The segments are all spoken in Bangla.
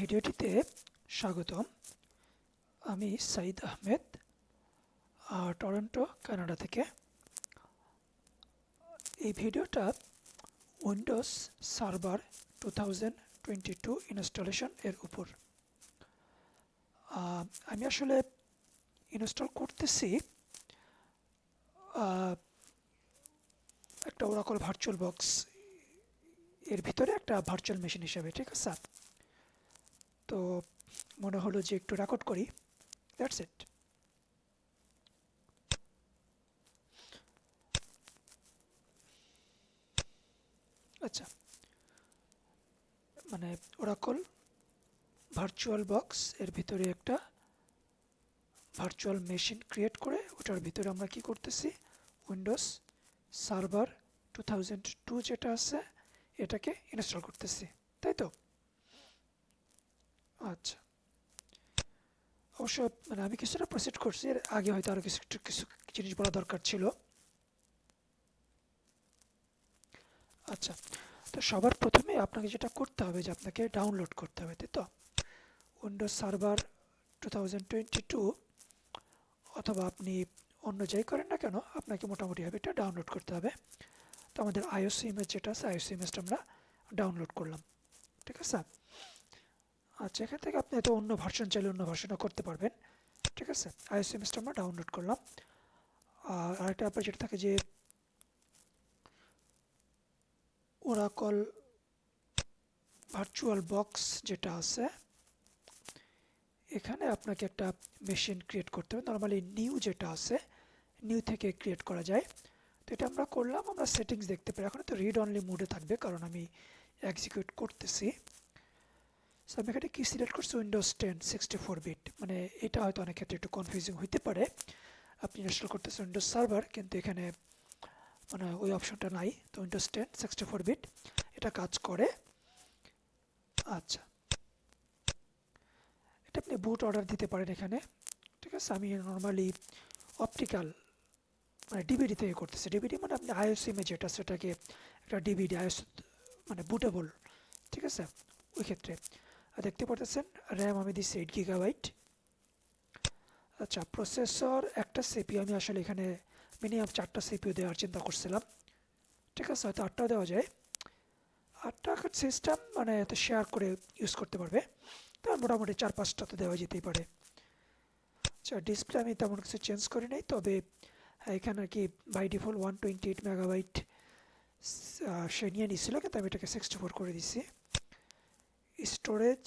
ভিডিওটিতে স্বাগতম। আমি সাইদ আহমেদ টরন্টো, কানাডা থেকে। এই ভিডিওটা Windows server two thousand twenty two installation এর উপর। আমি আসলে ইনস্টল করতেছি একটা ওরাকল ভার্চুয়াল বক্স এর ভিতরে একটা ভার্চুয়াল মেশিন হিসাবে, ঠিক আছে? তো মনে হলো যে একটু রেকর্ড করি। দ্যাটস ইট আচ্ছা। মানে ওরাকল ভার্চুয়াল বক্স এর ভিতরে একটা ভার্চুয়াল মেশিন ক্রিয়েট করে ওটার ভিতরে আমরা কি করতেছি? উইন্ডোজ সার্ভার টু যেটা আছে, এটাকে ইনস্টল করতেছি। তাই তো? আচ্ছা। অবশ্য মানে আমি কিছুটা প্রসিড করছি, এর আগে হয়তো আরও কিছু কিছু জিনিস বলা দরকার ছিল। আচ্ছা তো সবার প্রথমে আপনাকে যেটা করতে হবে যে আপনাকে ডাউনলোড করতে হবে, তাই তো? Windows server two thousand twenty two অথবা আপনি অন্য যাই করেন না কেন, আপনাকে মোটামুটিভাবে এটা ডাউনলোড করতে হবে। তো আমাদের আইওস ইমেজ যেটা আছে আইওস ইমেজটা আমরা ডাউনলোড করলাম। ঠিক আছে? আচ্ছা এখান থেকে আপনি হয়তো অন্য ভার্সন চাইলে অন্য ভার্সনও করতে পারবেন। ঠিক আছে? আইওস ইমেজটা আমরা ডাউনলোড করলাম। আর আরেকটা ব্যাপার যেটা থাকে যে ওরাকল ভার্চুয়াল বক্স যেটা আছে, এখানে আপনাকে একটা মেশিন ক্রিয়েট করতে হবে। নর্মালি নিউ যেটা আছে নিউ থেকে ক্রিয়েট করা যায়। তো এটা আমরা করলাম, আমরা সেটিংস দেখতে পারি। এখন তো রিড অনলি মোডে থাকবে, কারণ আমি এক্সিকিউট করতেছি। সো আমি এখানে কি সিলেক্ট করছি? Windows ten sixty four bit মানে এটা হয়তো অনেক ক্ষেত্রে একটু কনফিউজিং হইতে পারে। আপনি ইনস্টল করতেছেন উইন্ডোজ সার্ভার কিন্তু এখানে মানে ওই অপশনটা নাই। তো Windows ten sixty four bit এটা কাজ করে। আচ্ছা। এটা আপনি বুট অর্ডার দিতে পারেন এখানে। ঠিক আছে? আমি নর্মালি অপটিক্যাল মানে ডিবিডি থেকে করতেছি। ডিবিডি মানে আপনি আইএস ইমেজ যেটা, সেটাকে একটা ডিভিডি আইএস মানে বুটেবল ঠিক আছে? ওই ক্ষেত্রে। দেখতে পারতেছেন র্যাম আমি দিচ্ছি এইট গিগাবাইট আচ্ছা প্রসেসর একটা সিপিউ আমি আসলে এখানে মিনিমাম চারটা সিপিউ দেওয়ার চিন্তা করছিলাম। ঠিক আছে, হয়তো আটটাও দেওয়া যায়। আটটা সিস্টেম মানে এত শেয়ার করে ইউজ করতে পারবে। তার মোটামুটি চার পাঁচটা তো দেওয়া যেতেই পারে। আচ্ছা ডিসপ্লে আমি তেমন কিছু চেঞ্জ করি নাই, তবে এখানে আর কি by default one twenty eight megabyte সে নিয়ে নিচ্ছিল কিন্তু আমি এটাকে সিক্সটি ফোর করে দিচ্ছি স্টোরেজ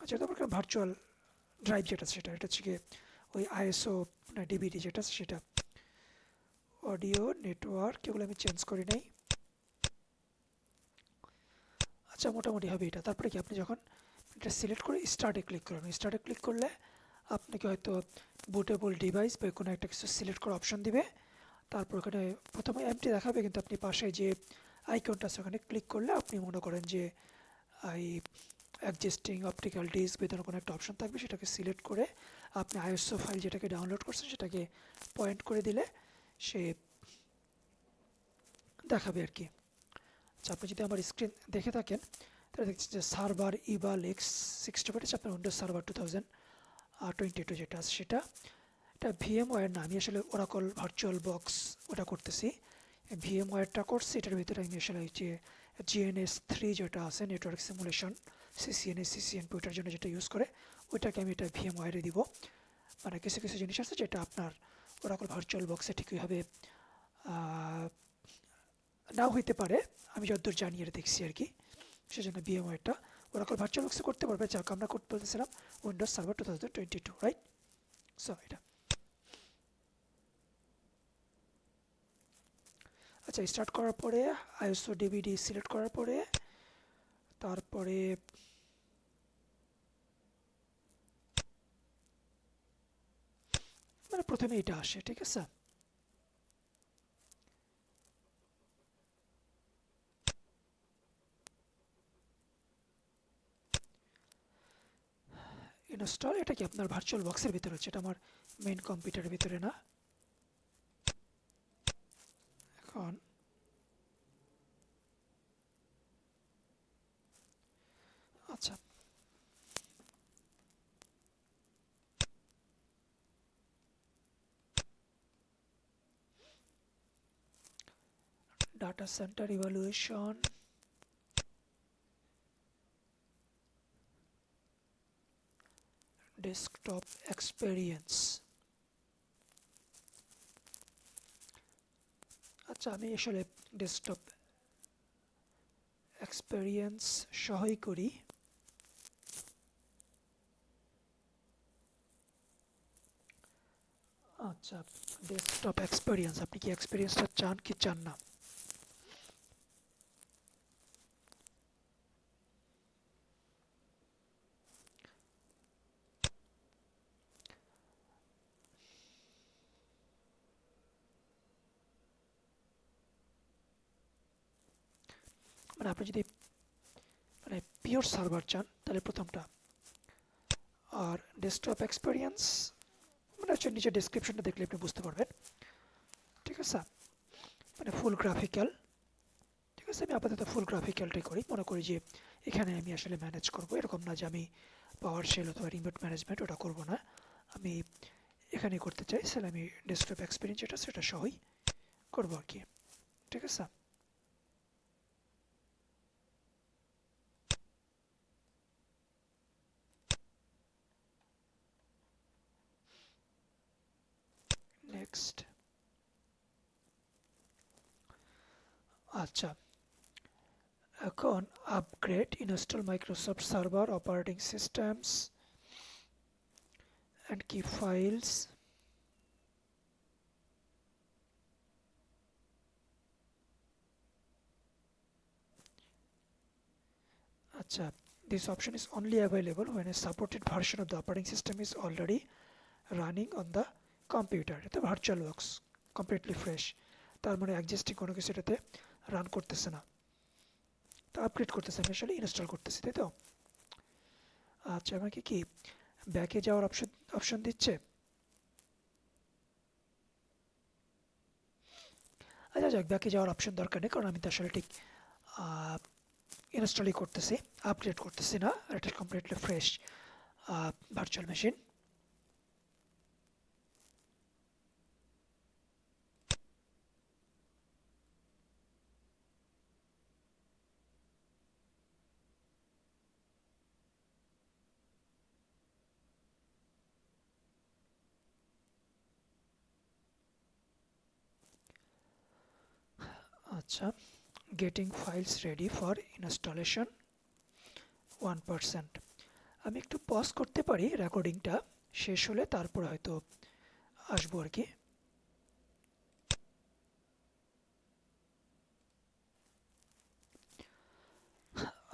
আচ্ছা তারপর ভার্চুয়াল ড্রাইভ যেটা সেটা? এটা হচ্ছে ওই আইএসও ডিভিডি যেটা আছে সেটা। অডিও নেটওয়ার্ক এগুলো আমি চেঞ্জ করি নাই। আচ্ছা মোটামুটি হবে এটা। তারপরে কি, আপনি যখন এটা সিলেক্ট করে স্টার্টে ক্লিক করবেন স্টার্টে ক্লিক করলে আপনাকে হয়তো বুটেবল ডিভাইস বা কোনো একটা কিছু সিলেক্ট করার অপশন দিবে। তারপর ওখানে প্রথমে এমটি দেখাবে, কিন্তু আপনি পাশে যে আইকনটা আছে ওখানে ক্লিক করলে আপনি মনে করেন যে এই অ্যাডজাস্টিং অপটিক্যাল ডিস্ক বেতন কোনো একটা অপশন থাকবে, সেটাকে সিলেক্ট করে আপনি আইএসও ফাইল যেটাকে ডাউনলোড করছেন, সেটাকে পয়েন্ট করে দিলে সে দেখাবে আর কি। আচ্ছা আপনি যদি আমার স্ক্রিন দেখে থাকেন, তাহলে দেখছেন যে server eval x sixty five আপনার Windows server two thousand twenty two যেটা আছে সেটা। এটা ভিএম ওয়ার না, আমি আসলে ওরাকল ভার্চুয়াল বক্স ওটা করতেছি। ভিএম ওয়ারটা করছি, এটার ভিতরে আমি আসলে যে জিএনএস থ্রি যেটা আছে নেটওয়ার্ক সিমুলেশন সিসিএনএস সিসিএনপি ওটার জন্য যেটা ইউজ করে, ওইটাকে আমি এটা ভিএম ওয়ারে দিব। মানে কিছু কিছু জিনিস আছে যেটা আপনার ওরাকল ভার্চুয়াল বক্সে ঠিকইভাবে নাও হইতে পারে। আমি যতদূর জানি, এটা দেখছি আর কি। সেজন্য বিএমআইটা ওরাকল ভার্চুয়াল বক্সে করতে পারবে যাক আমরা করতে বলতেছিলাম Windows server two thousand twenty two right so এটা। আচ্ছা স্টার্ট করার পরে আইএসও ডিভিডি সিলেক্ট করার পরে তারপরে মানে প্রথমে এটা আসে, ঠিক আছে? ইনস্টল এটা কি আপনার ভার্চুয়াল বক্সের ভিতরে হচ্ছে এটা আমার মেইন কম্পিউটারের ভিতরে না? God. What's up? data center evaluation desktop experience আচ্ছা আমি আসলে ডেস্কটপ এক্সপেরিয়েন্স সহই করি। আচ্ছা ডেস্কটপ এক্সপেরিয়েন্স আপনি কি এক্সপেরিয়েন্সটা চান, কি চান না মানে আপনি যদি পিওর সার্ভার চান তাহলে প্রথমটা। আর ডেস্কটপ এক্সপেরিয়েন্স মানে হচ্ছে নিচে ডেসক্রিপশনটা দেখলে আপনি বুঝতে পারবেন। ঠিক আছে? মানে ফুল গ্রাফিক্যাল ঠিক আছে? আমি আপাতত ফুল গ্রাফিক্যালটাই করি। মনে করি যে এখানে আমি আসলে ম্যানেজ করব। এরকম না যে আমি পাওয়ার শেল অথবা রিমোট ম্যানেজমেন্ট ওটা করব না। আমি এখানে করতে চাই। তাহলে আমি ডেস্কটপ এক্সপিরিয়েন্স যেটা, সেটা সহই করব আর কি। ঠিক আছে? নেক্সট আচ্ছা এখন upgrade install Microsoft server operating systems and keep files আচ্ছা this option is only available when a supported version of the operating system is already running on the computer এটা ভার্চুয়াল ওয়ার্কস কমপ্লিটলি ফ্রেশ তার মানে এক্সিস্টিং কোনো কিছু এটাতে রান করতেছে না। তো আপগ্রেড করতেছে, আমি আসলে ইনস্টল করতেছি, তাই তো? আচ্ছা আমাকে কি ব্যাকে যাওয়ার অপশন অপশন দিচ্ছে? আচ্ছা যাক ব্যাকে যাওয়ার অপশন দরকার নেই, কারণ আমি তো আসলে ঠিক ইনস্টলই করতেছি আপগ্রেড করতেছি না এটা কমপ্লিটলি ফ্রেশ ভার্চুয়াল মেশিন আচ্ছা getting files ready for installation one percent আমি একটু পজ করতে পারি রেকর্ডিংটা শেষ হলে তারপর হয়তো আসব আর কি।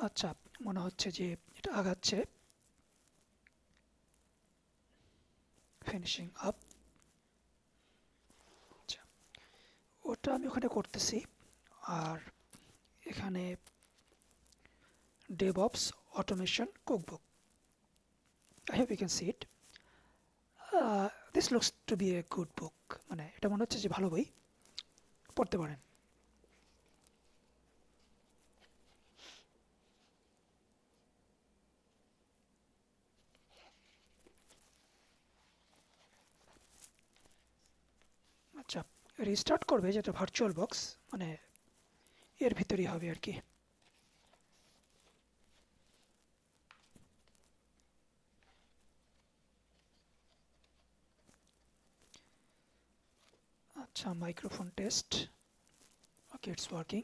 আচ্ছা মনে হচ্ছে যে এটা আগাচ্ছে। ফিনিশিং আপ আচ্ছা ওটা আমি ওখানে করতেছি। আর এখানে DevOps automation cookbook I hope you can see it this looks to be a good book মানে এটা মনে হচ্ছে যে ভালো বই। পড়তে পারেন। আচ্ছা রিস্টার্ট করবে যেটা ভার্চুয়াল বক্স মানে এর ভিতরেই হবে আর কি। আচ্ছা microphone test okay it's working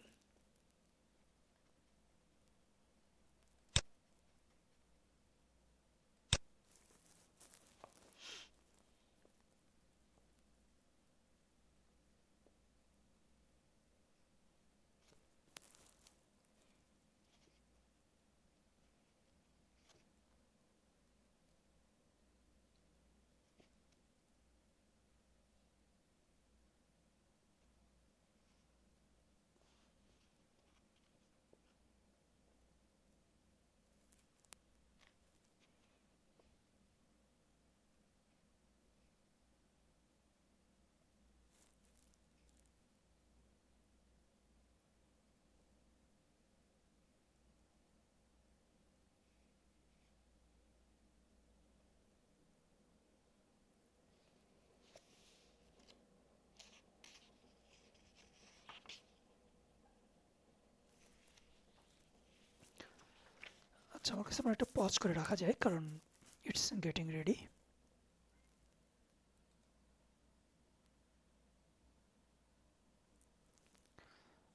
আচ্ছা আমার কাছে মনে হয় একটা পজ করে রাখা যায়, কারণ ইটস গেটিং রেডি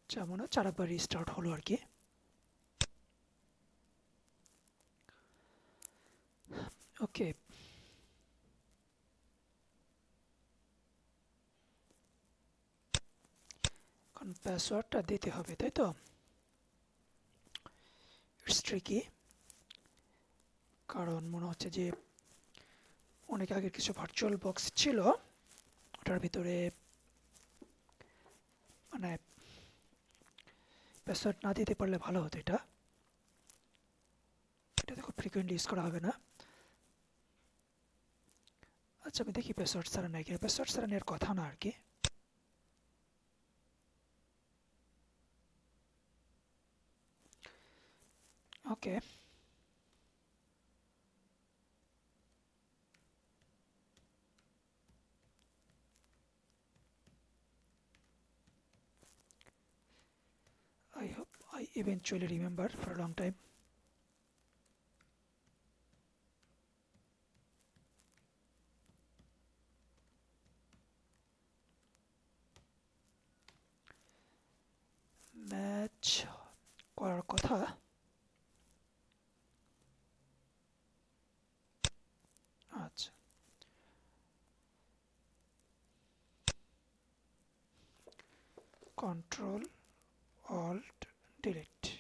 যেমন চার একবার রিস্টার্ট হলো আর কি। ওকে এখন পাসওয়ার্ডটা দিতে হবে, তাই তো? ইটস ট্রিকি কারণ মনে হচ্ছে যে অনেক আগের কিছু ভার্চুয়াল বক্স ছিল, ওটার ভিতরে মানে পাসওয়ার্ড না দিতে পারলে ভালো হতো এটা। এটা দেখো ফ্রিকুয়েন্টলি ইউজ করা হবে না। আচ্ছা আমি দেখি পাসওয়ার্ড ছাড়া নাই কিনা পাসওয়ার্ড ছাড়া নেওয়ার কথা না আর কি। Okay I hope I eventually remember for a long time. Match করার কথা আচ্ছা কন্ট্রোল অল্ট delete